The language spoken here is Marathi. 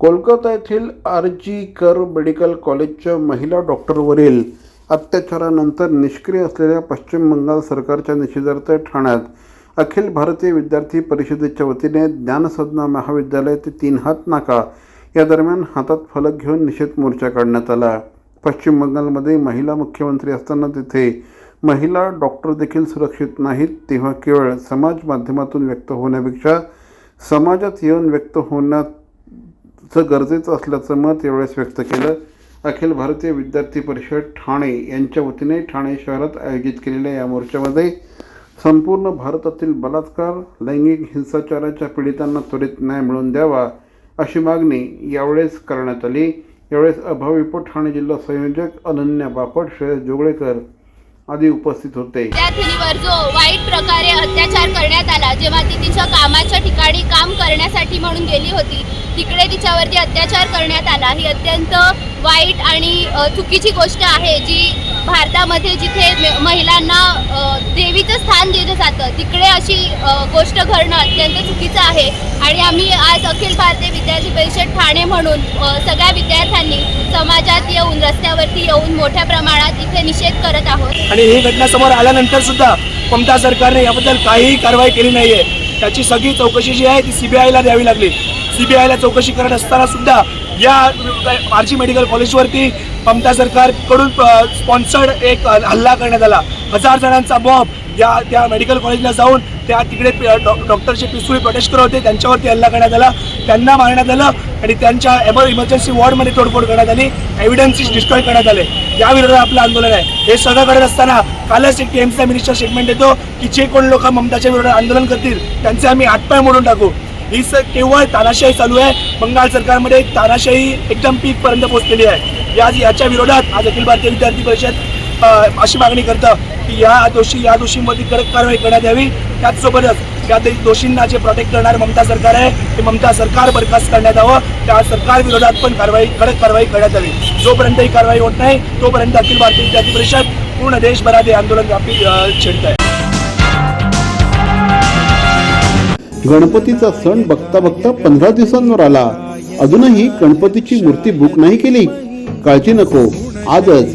कोलकाता येथील आर जी कर मेडिकल कॉलेजच्या महिला डॉक्टरवरील अत्याचारानंतर निष्क्रिय असलेल्या पश्चिम बंगाल सरकारच्या निषेधार्थ ठाण्यात अखिल भारतीय विद्यार्थी परिषदेच्या वतीने ज्ञानसाधना महाविद्यालय ते तीन हात नाका या दरम्यान हातात फलक घेऊन निषेध मोर्चा काढण्यात आला. पश्चिम बंगालमध्ये महिला मुख्यमंत्री असताना तिथे महिला डॉक्टर देखील सुरक्षित नाहीत तेव्हा केवळ समाज माध्यमातून व्यक्त होण्यापेक्षा समाजात येऊन व्यक्त होण्यात गरजेचं असल्याचं मत यावेळेस व्यक्त केलं. अखिल भारतीय विद्यार्थी परिषद ठाणे यांच्या वतीने ठाणे शहरात आयोजित केलेल्या या मोर्चामध्ये संपूर्ण भारतातील बलात्कार लैंगिक हिंसाचाराच्या पीडितांना त्वरित न्याय मिळवून द्यावा अशी मागणी यावेळेस करण्यात आली. यावेळेस अभाविप ठाणे जिल्हा संयोजक अनन्या बापट श्रेयस जोगळेकर आधी उपस्थित होते. विद्यार्थिनीवर जो वाईट प्रकारे अत्याचार करण्यात आला जेव्हा ती तिच्या कामाच्या ठिकाणी काम करण्यासाठी म्हणून गेली होती तिकडे तिच्यावरती अत्याचार करण्यात आला. ही अत्यंत वाईट आणि चुकीची गोष्ट आहे जी भारतामध्ये जिथे महिलांना तिकडे अशी गोष्ट घडणं अत्यंत चुकीचं आहे. आणि आम्ही आज अखिल भारतीय विद्यार्थी परिषद ठाणे म्हणून सगळ्या विद्यार्थ्यांनी समाजात येऊन रस्त्यावरती येऊन मोठ्या प्रमाणात इथे निषेध करत आहोत. आणि ही घटना समोर आल्यानंतर सुद्धा ममता सरकारने याबद्दल काहीही कारवाई केली नाहीये. त्याची सगळी चौकशी जी आहे ती सीबीआयला द्यावी लागली. सीबीआयला चौकशी करत असताना सुद्धा या आरजी मेडिकल कॉलेजवरती ममता सरकारकडून स्पॉन्सर्ड एक हल्ला करण्यात आला. हजार जणांचा बॉब या त्या मेडिकल कॉलेजला जाऊन त्या तिकडे डॉ- डॉक्टरचे पिस्तुल प्रोटेस्ट होते. त्यांच्यावरती हल्ला करण्यात आला. त्यांना मारण्यात आलं आणि त्यांच्या एमर इमर्जन्सी वॉर्डमध्ये तोडफोड करण्यात आली. एव्हिडन्सेस डिस्ट्रॉय करण्यात आले. या विरोधात आपलं आंदोलन आहे. हे सगळं करत असताना कालच एक टीएमसीचा मिनिस्टर स्टेटमेंट देतो की जे कोण लोक ममताच्या विरोधात आंदोलन करतील त्यांचे आम्ही हातपाय मोडून टाकू. ही स केवळ तानाशाही चालू आहे. बंगाल सरकारमध्ये तानाशाही एकदम पीकपर्यंत पोहोचलेली आहे. या याच्या विरोधात आज अखिल भारतीय विद्यार्थी परिषद अशी मागणी करतं की या दोषी या दोषींमध्ये कडक कारवाई करण्यात यावी. त्याचसोबतच त्या दोषींना जे प्रोटेक्ट करणारं ममता सरकार आहे ते ममता सरकार बरखास्त करण्यात यावं. त्या सरकार विरोधात पण कारवाई कडक कारवाई करण्यात यावी. जोपर्यंत ही कारवाई होत नाही तोपर्यंत अखिल भारतीय विद्यार्थी परिषद पूर्ण देशभरात हे आंदोलन व्यापी छेडत आहे गणपतीचा सण बघता बघता पंधरा दिवसांवर आला. अजूनही गणपतीची मूर्ती बुक नाही केली. काळजी नको. आजच